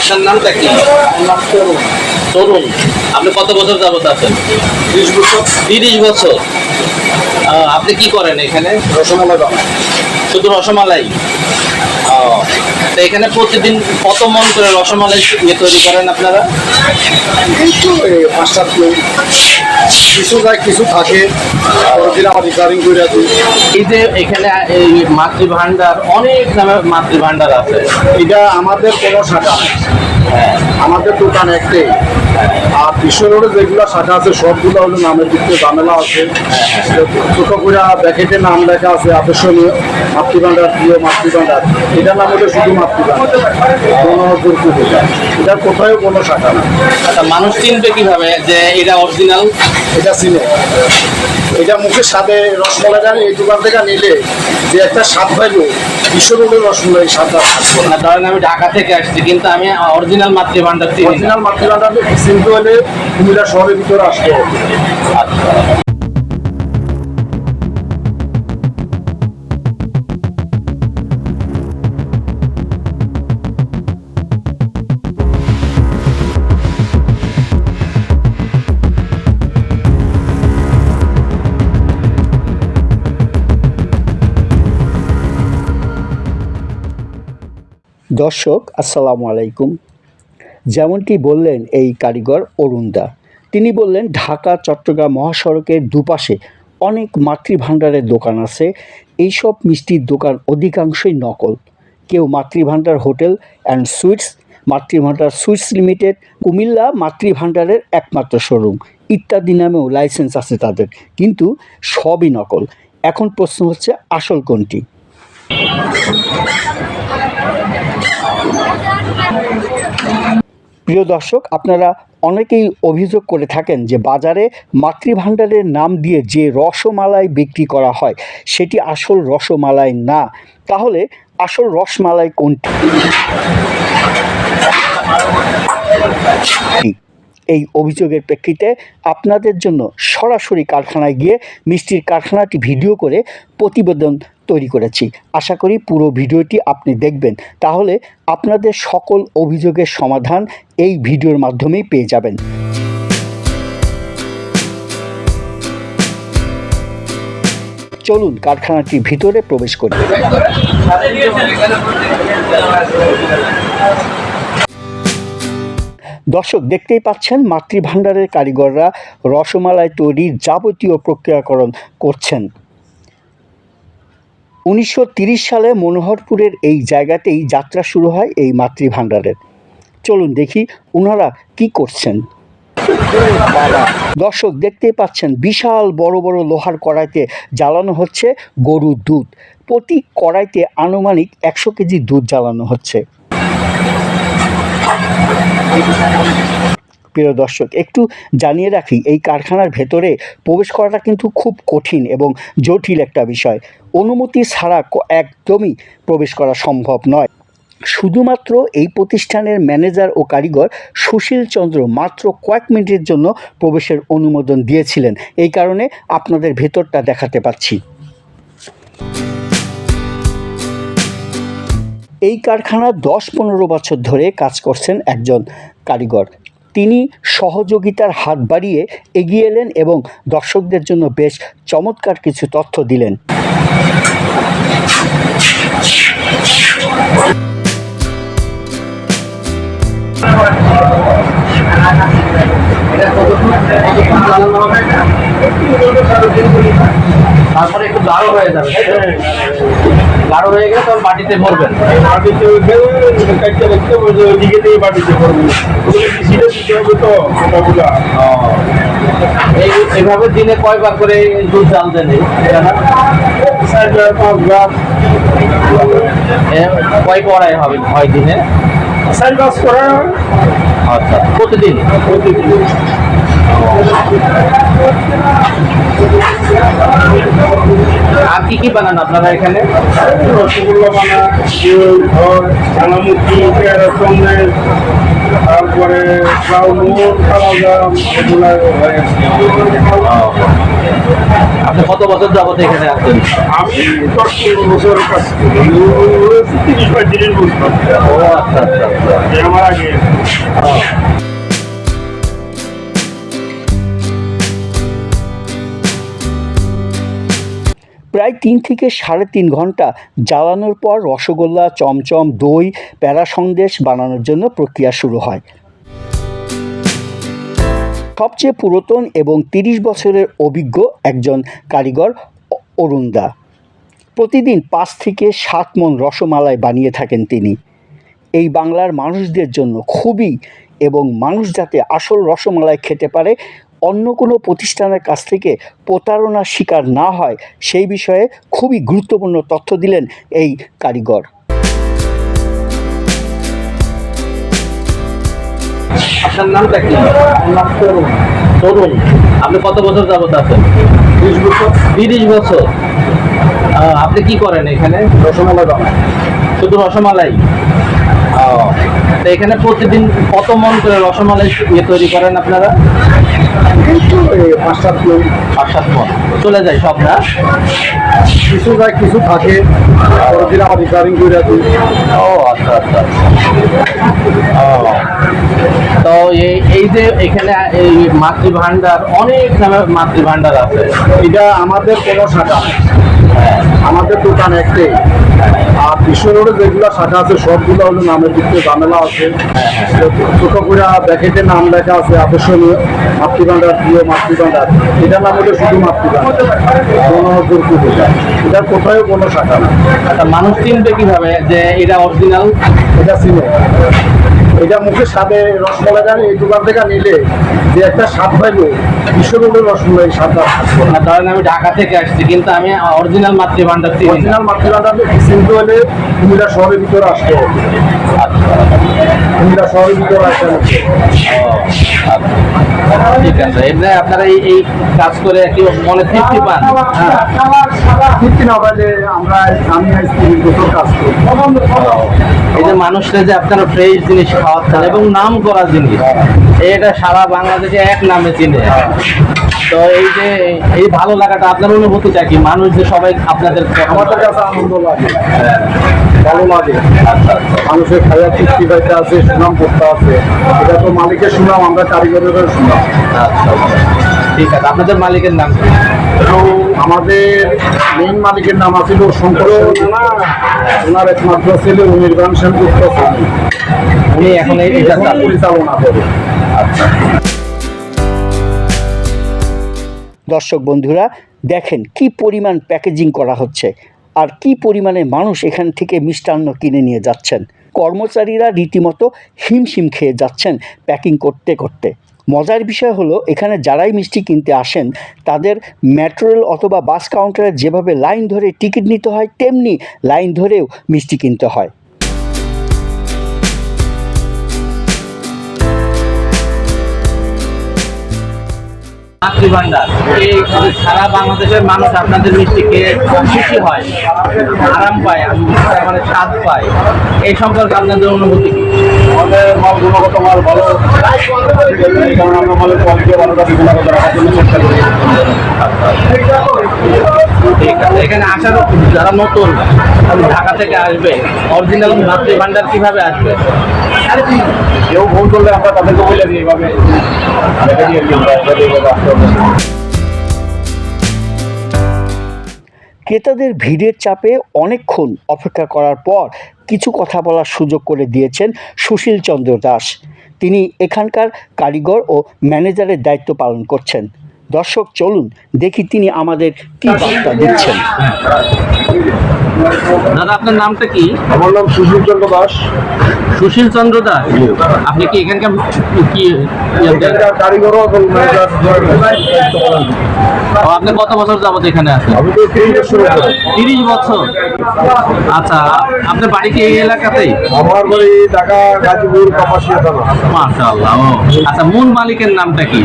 আপনার নামটা কি? তরুণ। আপনি কত বছর যাবত আছেন? ত্রিশ বছর। তিরিশ বছর। আপনি কি করেন এখানে? রসমালাই শুধু রসমালাই? তো এখানে প্রতিদিন কত মন করে রসমালাই ইয়ে তৈরি করেন আপনারা? এই তো এই পাঁচ সাত দিন কিছু যায় কিছু থাকে। রিপেয়ারিং করে দিই। এই যে এখানে এই মাতৃ ভান্ডার অনেক নামে মাতৃ ভান্ডার আছে। এটা আমাদের কোনো শাখা আমাদের দোকান একটাই আর বিশ্ব রোডে যেগুলো শাখা আছে সবগুলো হলো নামের দিক থেকে ঝামেলা আছে। ছোট করে ব্যাকেটে নাম লেখা আছে আকর্ষণীয় মাতৃভাণ্ডার প্রিয় মাতৃভাণ্ডার। এটার নাম হলো শুধু মাতৃভাণ্ডার। কোনো এটা কোথাও কোনো শাখা না। আচ্ছা মানুষ চিনবে কীভাবে যে এটা অরিজিনাল এটা চিনে এটা মুখের স্বাদে রসমলাইটা এই দোকান থেকে নিলে যে একটা স্বাদ পাইলো বিশ্ব রসমলাই স্বাদটা থাকবে না। ধরেন আমি ঢাকা থেকে আসছি কিন্তু আমি original Matribhandar original Matribhandar simple হলে কুমিল্লা শহরের ভিতরে আসতে হবে। দর্শক, আসসালামু আলাইকুম। যেমনটি বললেন এই কারিগর অরুণদা, তিনি বললেন, ঢাকা, চট্টগ্রাম মহাসড়কের দুপাশে অনেক মাতৃভাণ্ডারের দোকান আছে। এইসব মিষ্টির দোকান অধিকাংশই নকল। কেউ Matribhandar hotel and sweets, Matribhandar sweets limited, Comilla মাতৃভাণ্ডারের একমাত্র শোরুম ইত্যাদি নামেও লাইসেন্স আছে তাদের, কিন্তু সবই নকল। এখন প্রশ্ন হচ্ছে, আসল কোনটি? প্রিয় দর্শক, আপনারা অনেকেই অভিযোগ করে থাকেন যে বাজারে মাতৃভাণ্ডারের নাম দিয়ে যে রসমালাই বিক্রি করা হয়, সেটি আসল রসমালাই না। তাহলে আসল রসমালাই কোনটি? এই অভিযোগের প্রেক্ষিতে আপনাদের জন্য সরাসরি কারখানায় গিয়ে মিষ্টির কারখানাটি ভিডিও করে প্রতিবেদন তৈরি করেছি। আশা করি পুরো ভিডিওটি আপনি দেখবেন। তাহলে আপনাদের সকল অভিযোগের সমাধান এই ভিডিওর মাধ্যমেই পেয়ে যাবেন। চলুন কারখানাটির ভিতরে প্রবেশ করি। দর্শক দেখতেই পাচ্ছেন, মাতৃভাণ্ডারের কারিগররা রসমালাই তৈরির যাবতীয় প্রক্রিয়াকরণ করছেন। উনিশশো সালে মনোহরপুরের এই জায়গাতেই যাত্রা শুরু হয় এই মাতৃভাণ্ডারের। চলুন দেখি ওনারা কি করছেন। দর্শক দেখতেই পাচ্ছেন, বিশাল বড় বড় লোহার কড়াইতে জ্বালানো হচ্ছে গরুর দুধ। প্রতি কড়াইতে আনুমানিক একশো কেজি দুধ জ্বালানো হচ্ছে। প্রিয় দর্শক, একটু জানিয়ে রাখি, এই কারখানার ভেতরে প্রবেশ করাটা কিন্তু খুব কঠিন এবং জটিল একটা বিষয়। অনুমতি ছাড়া একদমই প্রবেশ করা সম্ভব নয়। শুধুমাত্র এই প্রতিষ্ঠানের ম্যানেজার ও কারিগর সুশীল চন্দ্র মাত্র কয়েক মিনিটের জন্য প্রবেশের অনুমোদন দিয়েছিলেন। এই কারণে আপনাদের ভেতরটা দেখাতে পাচ্ছি। এই কারখানা দশ পনেরো বছর ধরে কাজ করছেন একজন কারিগর। তিনি সহযোগিতার হাত বাড়িয়ে এগিয়ে এলেন এবং দর্শকদের জন্য বেশ চমৎকার কিছু তথ্য দিলেন। তারপরে একটু গাঢ় হয়ে যাবে গাঢ় হয়ে গেলে তখন বাটিতে ভরবেন। বাড়িতে কাটতে দিয়ে বাড়িতে করব সিটে দিতে হবে তো ওটাগুলা এই এভাবে দিনে কয়বার করে দুধ জাল দেন কয় কড়াই হবে হয় দিনে? গাছ করা আচ্ছা প্রতিদিন? প্রতিদিন আর কি কি বানান আপনারা এখানে? রসগোল্লা বানা ঘর ছানামুখি পেয়ারা সন্দেশ তারপরে চাউমুর কালাজাম এগুলো হয়ে আপনি কত বছর যাবত এখানে আসছেন আমি দশ বছর তিরিশ পঁয়ত্রিশ বছর ও আচ্ছা আচ্ছা আচ্ছা। আমার আগে। প্রায় তিন থেকে সাড়ে তিন ঘণ্টা জ্বালানোর পর রসগোল্লা চমচম দই প্যারা সন্দেশ বানানোর জন্য প্রক্রিয়া শুরু হয়। সবচেয়ে পুরাতন এবং তিরিশ বছরের অভিজ্ঞ একজন কারিগর অরুণদা। প্রতিদিন পাঁচ থেকে সাত মন রসমালাই বানিয়ে থাকেন তিনি। এই বাংলার মানুষদের জন্য খুবই এবং মানুষ যাতে আসল রসমালাই খেতে পারে, অন্য কোনো প্রতিষ্ঠানের কাছ থেকে প্রতারণার শিকার না হয়, সেই বিষয়ে খুবই গুরুত্বপূর্ণ তথ্য দিলেন এই কারিগর। আপনার নামটা কি? তরুণ। আপনি কত বছর যাবত আছেন? বিশ বছর। তিরিশ বছর। আপনি কি করেন এখানে? রসমালাই বানাই। শুধু রসমালাই? তো এখানে প্রতিদিন কত মন করে রসমালাই ইয়ে তৈরি করেন আপনারা? পাঁচ সাত প্লেট পাঁচ সাত মন। চলে যায় সব না? কিছু যায় কিছু থাকে। দিন আমার রিপেয়ারিং করে ও আচ্ছা আচ্ছা আচ্ছা। তো এই এই যে এখানে এই মাতৃ ভান্ডার অনেক নামে মাতৃ ভান্ডার আছে। এটা আমাদের কোনো শাখা। আমাদের দোকান একটাই আর বিশ্ব রোডে যেগুলো শাখা আছে সবগুলো হলো নামের দিক থেকে ঝামেলা আছে। ছোট করে ব্যাকেটে নাম লেখা আছে আকর্ষণীয় মাতৃভাণ্ডার প্রিয় মাতৃভাণ্ডার। এটা নাম হলো শুধু মাতৃভাণ্ডার। কোনো। এটা কোথাও কোনো শাখা না। আচ্ছা মানুষ চিনবে কীভাবে যে এটা অরিজিনাল এটা চিনে এটা মুখে স্বাদে রসমালাইটা এই দোকান থেকে নিলে যে একটা স্বাদ পাইলো বিশ্বরূপের স্বাদটা। কারণ না। কারণ আমি ঢাকা থেকে আসছি কিন্তু আমি অরিজিনাল মাতৃভাণ্ডার অরিজিনাল মাতৃভাণ্ডার চিনতে হলে কুমিল্লা শহরের ভিতরে আসতে হবে। আচ্ছা কুমিল্লা শহরের ভিতরে আসতে হবে ও। ঠিক আছে। এমনি আপনারা এই এই কাজ করে কি মনে তৃপ্তি পান? হ্যাঁ। না পাইলে আমরা আমি বছর কাজ করি। এই যে মানুষরা যে আপনারা ফ্রেশ জিনিস খাওয়াচ্ছেন এবং নাম করা জিনিস এটা সারা বাংলাদেশে এক নামে চিনে। তো এই যে এই ভালো লাগাটা আপনার অনুভূতিটা কি? মানুষ যে সবাই আপনাদের আমাদের কাছে আনন্দ লাগে। হ্যাঁ, ভালো লাগে মানুষের খাইয়া তৃপ্তি পাইতে আছে সুনাম করতে আছে এটা তো মালিকের সুনাম আমরা কারিগরের সুনাম আচ্ছা আচ্ছা। ঠিক আছে আপনাদের মালিকের নাম? এবং আমাদের মেইন মালিকের নাম আছিল শঙ্কর। ওনার একমাত্র ছেলে অনির্বাণ সেনগুপ্ত সেন। উনি এখন এই এটা পরিচালনা করে আচ্ছা দর্শক বন্ধুরা দেখেন কি পরিমাণ প্যাকেজিং করা হচ্ছে আর কি পরিমাণে মানুষ এখান থেকে মিষ্টান্ন কিনে নিয়ে যাচ্ছেন? কর্মচারীরা রীতিমতো হিমশিম খেয়ে যাচ্ছেন প্যাকিং করতে করতে। মজার বিষয় হলো, এখানে যারাই মিষ্টি কিনতে আসেন, তাদের মেট্রো অথবা বাস কাউন্টারে যেভাবে লাইন ধরে টিকিট নিতে হয়, তেমনি লাইন ধরেও মিষ্টি কিনতে হয়। এই সারা বাংলাদেশের মানুষ আপনাদের মিষ্টি হয়, আরাম পায় মানে স্বাদ পায় এই সম্পর্কে আপনাদের অনুভূতি আমাদের গুণগত মাল ভালো। আমরা ভালোটা রাখার জন্য চেষ্টা করি ঠিক আছে এখানে আসার যারা নতুন ঢাকা থেকে আসবে। অরিজিনাল মাতৃ ভান্ডার কীভাবে আসবে? কেউ ফোন করলে আমরা তাদেরকে বলে দিই এইভাবে ক্রেতাদের ভিড়ের চাপে অনেকক্ষণ অপেক্ষা করার পর কিছু কথা বলার সুযোগ করে দিয়েছেন সুশীল চন্দ্র দাস। তিনি এখানকার কারিগর ও ম্যানেজারের দায়িত্ব পালন করছেন। দর্শক চলুন দেখি তিনি আমাদের কি বার্তা দিচ্ছেন। দাদা আপনার নামটা কি? আমার নাম সুশীল চন্দ্র দাস। সুশীল চন্দ্র দাস? আপনি কি এখানকার কি আপনি কত বছর যাবত এখানে আছেন। তিরিশ বছর। আচ্ছা আপনার বাড়ি কি এই এলাকাতেই? আমার বাড়ি ঢাকা গাজীপুর কাপাসিয়া থানা। মাশাআল্লাহ আচ্ছা মূল মালিকের নামটা কি?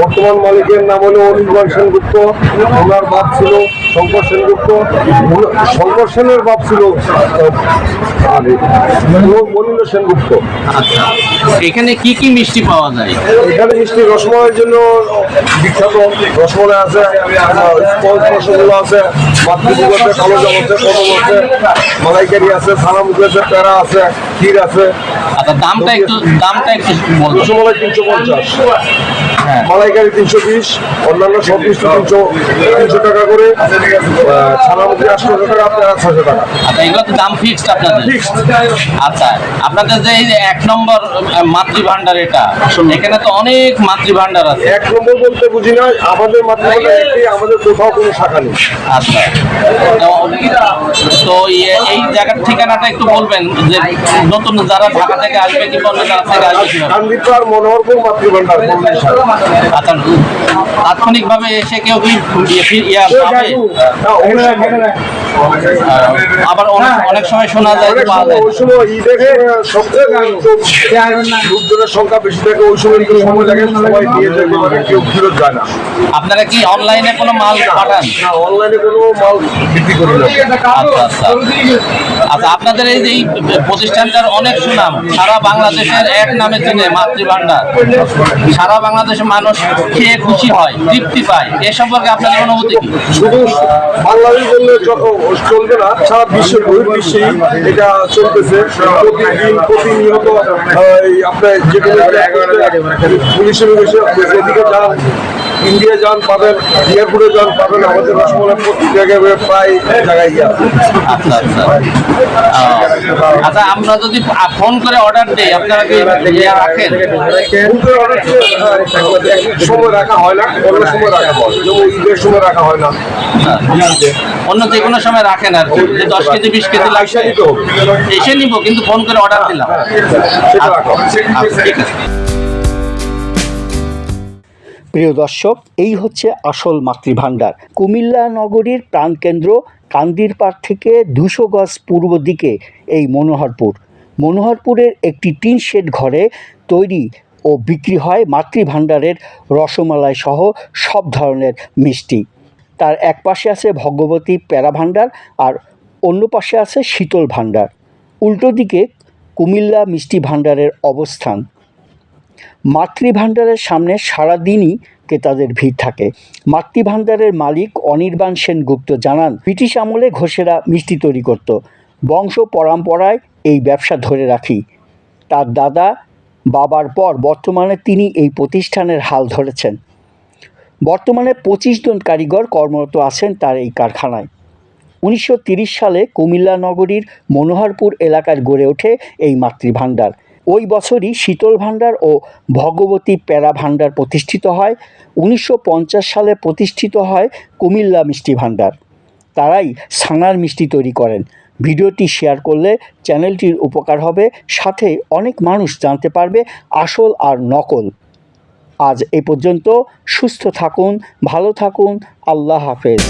বর্তমান মালিকের নাম হলো অনির্বাণ সেনগুপ্ত। ওনার বাপ ছিল শঙ্কর সেনগুপ্ত। শঙ্কর সেনের বাপ ছিল মনিন্দ্র সেনগুপ্ত। এখানে কি কি মিষ্টি পাওয়া যায়? এখানে মিষ্টি রসমলাইয়ের জন্য বিখ্যাত রসমলাই আছে রসগোল্লা আছে মাতৃভোগ আছে কালো জাম আছে কদম আছে মালাইকারি আছে ছানামুখি আছে প্যারা আছে ক্ষীর আছে। আচ্ছা দামটা একটু দামটা একটু রসমালাই তিনশো পঞ্চাশ। মালাইকারি তিনশো বিশ অন্যান্য সব মিষ্টি তিনশো তিনশো টাকা করে আহ, আটশো টাকা প্যারা ছশো টাকা। আচ্ছা এগুলো তো দাম ফিক্সড আপনাদের? আচ্ছা আপনাদের যে এই যে এক নম্বর আহ, মাতৃ ভান্ডার এটা এখানে তো অনেক মাতৃ ভান্ডার আছে। এক নম্বর বলতে বুঝি না আমাদের মাতৃভাষা একটি আমাদের কোথাও কোনো শাখা নেই। আচ্ছা তো- ইয়ে- এই জায়গার ঠিকানাটা একটু বলবেন যে নতুন যারা ঢাকা থেকে আসবে কি বলবে ঢাকা থেকে আসবে মনোহরপুর। আচ্ছা তাৎক্ষণিকভাবে এসে কেউ কি ইয়ে- পাবে? হ্যাঁ, আবার অনেক অনেক সময় শোনা যায় পাওয়া যায় ওই সময় ঈদের সময় সবচেয়ে একটু লোকজনের সংখ্যা বেশি থাকে ওই সময় একটু সময় লাগে সবাই দিয়ে যেতে পারে কেউ ফেরত যায় না। আপনারা কি অনলাইনে কোনো মাল পাঠান? না অনলাইনে কোনো মাল বিক্রি করি না। আচ্ছা আচ্ছা। আচ্ছা আপনাদের এই যে প্রতিষ্ঠানটার অনেক সুনাম। সারা বাংলাদেশের এক নামে চেনে মাতৃভান্ডার সারা বাংলাদেশের মানুষ খেয়ে খুশি হয়, তৃপ্তি পায়। এ সম্পর্কে আপনাদের অনুভূতি কি? শুধু বাংলাদেশ যত চলবে না, সারা বিশ্বের বহির্বিশ্বে এটা চলতেছে। প্রতিদিন, প্রতিনিয়ত আপনার যে কোনো পুলিশের ইন্ডিয়া যান পাবেন এয়ারপোর্টে যান পাবেন আমাদের রসমলাই প্রতি জায়গায় প্রায় জায়গায় গিয়ে আচ্ছা আচ্ছা। আচ্ছা আমরা যদি ফোন করে অর্ডার দিই আপনারা কি ইয়ে রাখেন? সময় রাখা হয় না অন্য সময় রাখা হয়। যেমন ঈদের সময় রাখা হয় না। অন্য যে কোনো সময় রাখেন আর যে দশ কেজি বিশ কেজি লাগছে নিতে এসে নিব কিন্তু ফোন করে অর্ডার দিলাম। হয়। আচ্ছা, ঠিক আছে। প্রিয় দর্শক, এই হচ্ছে আসল মাতৃভাণ্ডার। কুমিল্লা নগরীর প্রাণকেন্দ্র কান্দিরপাড় থেকে দুশো গজ পূর্ব দিকে এই মনোহরপুর। মনোহরপুরের একটি টিন শেড ঘরে তৈরি ও বিক্রি হয় মাতৃভাণ্ডারের রসমালাই সহ সব ধরনের মিষ্টি। তার এক পাশে আছে ভগবতী প্যারা ভাণ্ডার আর অন্য পাশে আছে শীতল ভাণ্ডার। উল্টো দিকে কুমিল্লা মিষ্টি ভাণ্ডারের অবস্থান। মাতৃভাণ্ডারের সামনে সারাদিনই ক্রেতাদের ভিড় থাকে। মাতৃভাণ্ডারের মালিক অনির্বাণ সেনগুপ্ত জানান, ব্রিটিশ আমলে ঘোষেরা মিষ্টি তৈরি করত। বংশ পরম্পরায় এই ব্যবসা ধরে রাখি। তার দাদা বাবার পর বর্তমানে তিনি এই প্রতিষ্ঠানের হাল ধরেছেন। বর্তমানে পঁচিশ জন কারিগর কর্মরত আছেন তার এই কারখানায়। উনিশশো সালে কুমিল্লা নগরীর মনোহরপুর এলাকার গড়ে ওঠে এই মাতৃভাণ্ডার। ওই বছরই শীতল ভাণ্ডার ও ভগবতী প্যারা ভাণ্ডার প্রতিষ্ঠিত হয়। উনিশশো পঞ্চাশ সালে প্রতিষ্ঠিত হয় কুমিল্লা মিষ্টি ভাণ্ডার। তারাই সানার মিষ্টি তৈরি করেন। ভিডিওটি শেয়ার করলে চ্যানেলটির উপকার হবে, সাথে অনেক মানুষ জানতে পারবে আসল আর নকল। আজ এ পর্যন্ত সুস্থ থাকুন, ভালো থাকুন, আল্লাহ হাফেজ।